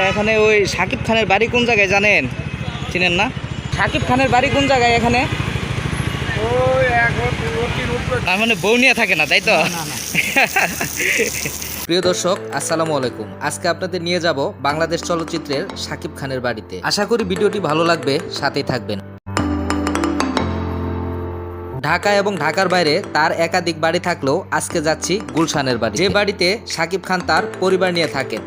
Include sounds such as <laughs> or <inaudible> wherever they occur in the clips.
এখানে ওই সাকিব খানের বাড়ি কোন জায়গায় জানেন? চিনেন না? সাকিব খানের বাড়ি কোন জায়গায় এখানে? তার মানে বউ নিয়ে থাকে না তাই তো? প্রিয় দর্শক আসসালামু আলাইকুম। আজকে আপনাদের নিয়ে যাব বাংলাদেশ চলচ্চিত্রের সাকিব খানের বাড়িতে। আশা করি ভিডিওটি ভালো লাগবে সাথেই থাকবেন। ঢাকা এবং ঢাকার বাইরে তার একাধিক বাড়ি থাকলেও আজকে যাচ্ছি গুলশানের বাড়ি যে বাড়িতে সাকিব খান তার পরিবার নিয়ে থাকেন।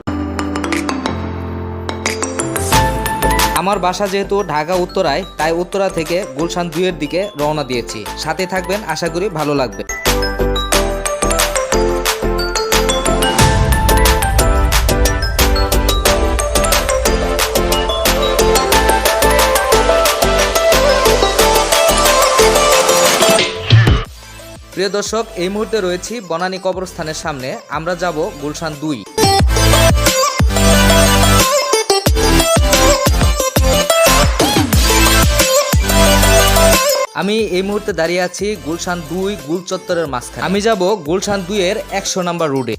আমার বাসা যেহেতু ঢাকা উত্তরায়, তাই উত্তরা থেকে গুলশান দুইয়ের দিকে রওনা দিয়েছি। সাথে থাকবেন, আশা করি ভালো লাগবে। প্রিয় দর্শক, এই মুহূর্তে রয়েছি বনানী কবরস্থানের সামনে। আমরা যাব গুলশান দুই। আমি এই মুহূর্তে দাঁড়িয়ে আছি গুলশান দুই গুল চত্বরের মাঝখানে। আমি যাব গুলশান দুই এর একশো নাম্বার রোডে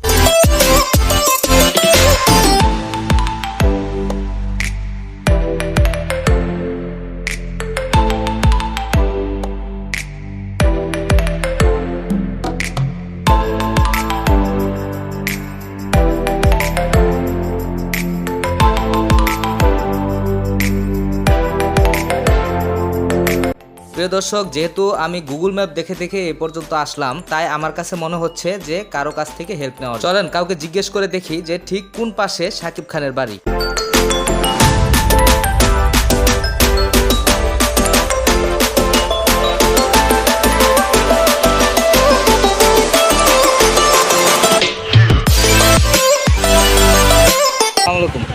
প্রিয় দর্শক, যেহেতু আমি গুগল ম্যাপ দেখে দেখে এ পর্যন্ত আসলাম, তাই আমার কাছে মনে হচ্ছে যে কারও কাছ থেকে হেল্প নেওয়া। চলেন, কাউকে জিজ্ঞেস করে দেখি যে ঠিক কোন পাশে সাকিব খানের বাড়ি।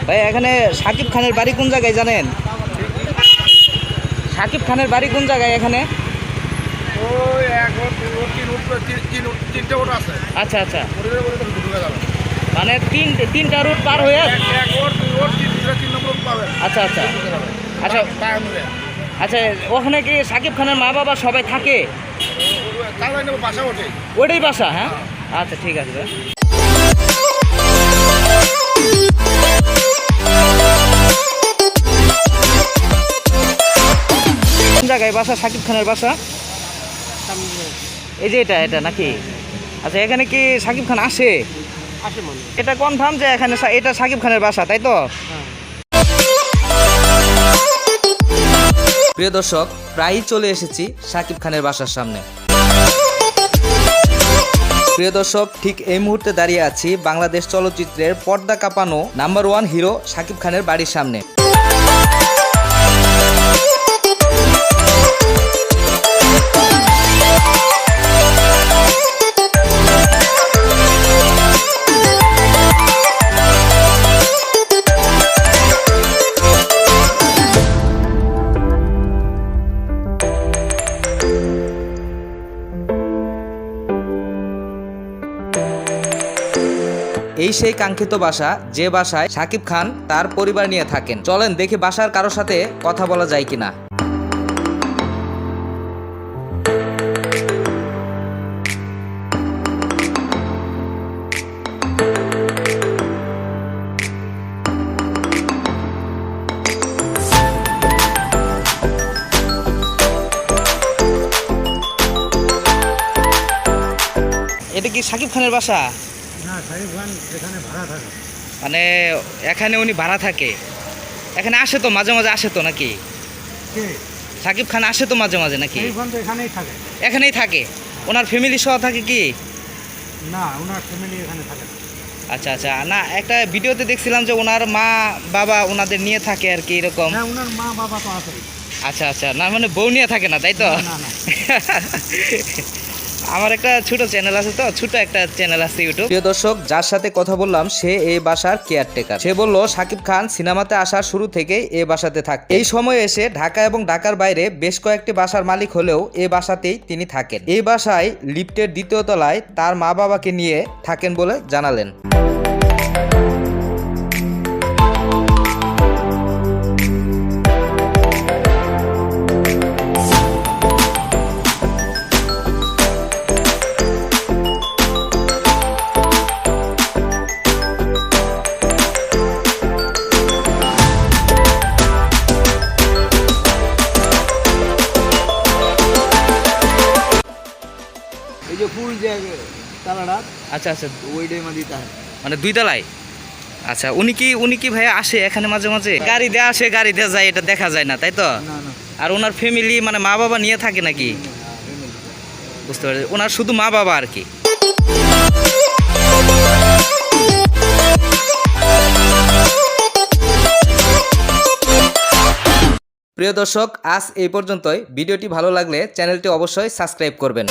ভাই, এখানে সাকিব খানের বাড়ি কোন জায়গায় জানেন? সাকিব খানের বাড়ি কোন জায়গায় এখানে? আচ্ছা আচ্ছা। মানে তিন তিনটা রুট পার হয়ে আচ্ছা আচ্ছা। আচ্ছা। আচ্ছা ওখানে কি সাকিব খানের মা বাবা সবাই থাকে? ওটাই বাসা হ্যাঁ। আচ্ছা ঠিক আছে। ভাই। কোন বাসা সাকিব খানের বাসা? এই যে এটা এটা নাকি? আচ্ছা এখানে কি সাকিব খান আসে? আসে এটা কনফার্ম যে এখানে এটা সাকিব খানের বাসা তাই তো? প্রিয় দর্শক প্রায়ই চলে এসেছি সাকিব খানের বাসার সামনে। প্রিয় দর্শক ঠিক এই মুহূর্তে দাঁড়িয়ে আছি বাংলাদেশ চলচ্চিত্রের পর্দা কাঁপানো নাম্বার ওয়ান হিরো সাকিব খানের বাড়ির সামনে। এই সেই কাঙ্ক্ষিত বাসা, যে বাসায় সাকিব খান তার পরিবার নিয়ে থাকেন। চলেন দেখি বাসার কারোর সাথে কথা বলা যায় কিনা। এটা কি সাকিব খানের বাসা? না সাহেব খান এখানে ভাড়া থাকে। মানে এখানে উনি ভাড়া থাকে। এখানে আসে তো মাঝে মাঝে আসে তো নাকি? সাকিব খান আসে তো মাঝে মাঝে নাকি? এখানেই থাকে। এখানেই থাকে? ওনার ফ্যামিলি সহ থাকে কি? না ওনার ফ্যামিলি এখানে থাকে আচ্ছা আচ্ছা না একটা ভিডিওতে দেখছিলাম যে ওনার মা বাবা ওনাদের নিয়ে থাকে আর কি এরকম। হ্যাঁ ওনার মা বাবা তো আছে। আচ্ছা আচ্ছা না মানে বউ নিয়ে থাকে না তাই তো? না না। <laughs> আমার একটা ছোট চ্যানেল আছে তো, ছোট একটা চ্যানেল আছে ইউটিউব প্রিয় দর্শক, যার সাথে কথা বললাম, সে এই বাসার কেয়ারটেকার সে বলল, সাকিব খান সিনেমাতে আসার শুরু থেকেই এ বাসাতে থাকে এই সময় এসে ঢাকা এবং ঢাকার বাইরে বেশ কয়েকটি বাসার মালিক হলেও এ বাসাতেই তিনি থাকেন। এই বাসায় লিফটের দ্বিতীয় তলায় তার মা বাবাকে নিয়ে থাকেন বলে জানালেন। তালাটা আচ্ছা আচ্ছা। ওই ডেমা দিতে হয়। মানে দুই তলায়? আচ্ছা উনি কি উনি কি ভাই আসে এখানে মাঝে মাঝে? গাড়ি দিয়ে আসে গাড়ি দিয়ে যায় এটা দেখা যায় না তাই তো? না না। আর ওনার ফ্যামিলি মানে মা বাবা নিয়ে থাকে নাকি? বুঝতে পারছি। ওনার শুধু মা বাবা আর কি? প্রিয় দর্শক আজ এই পর্যন্তই। ভিডিওটি ভালো লাগলে চ্যানেলটি অবশ্যই সাবস্ক্রাইব করবেন।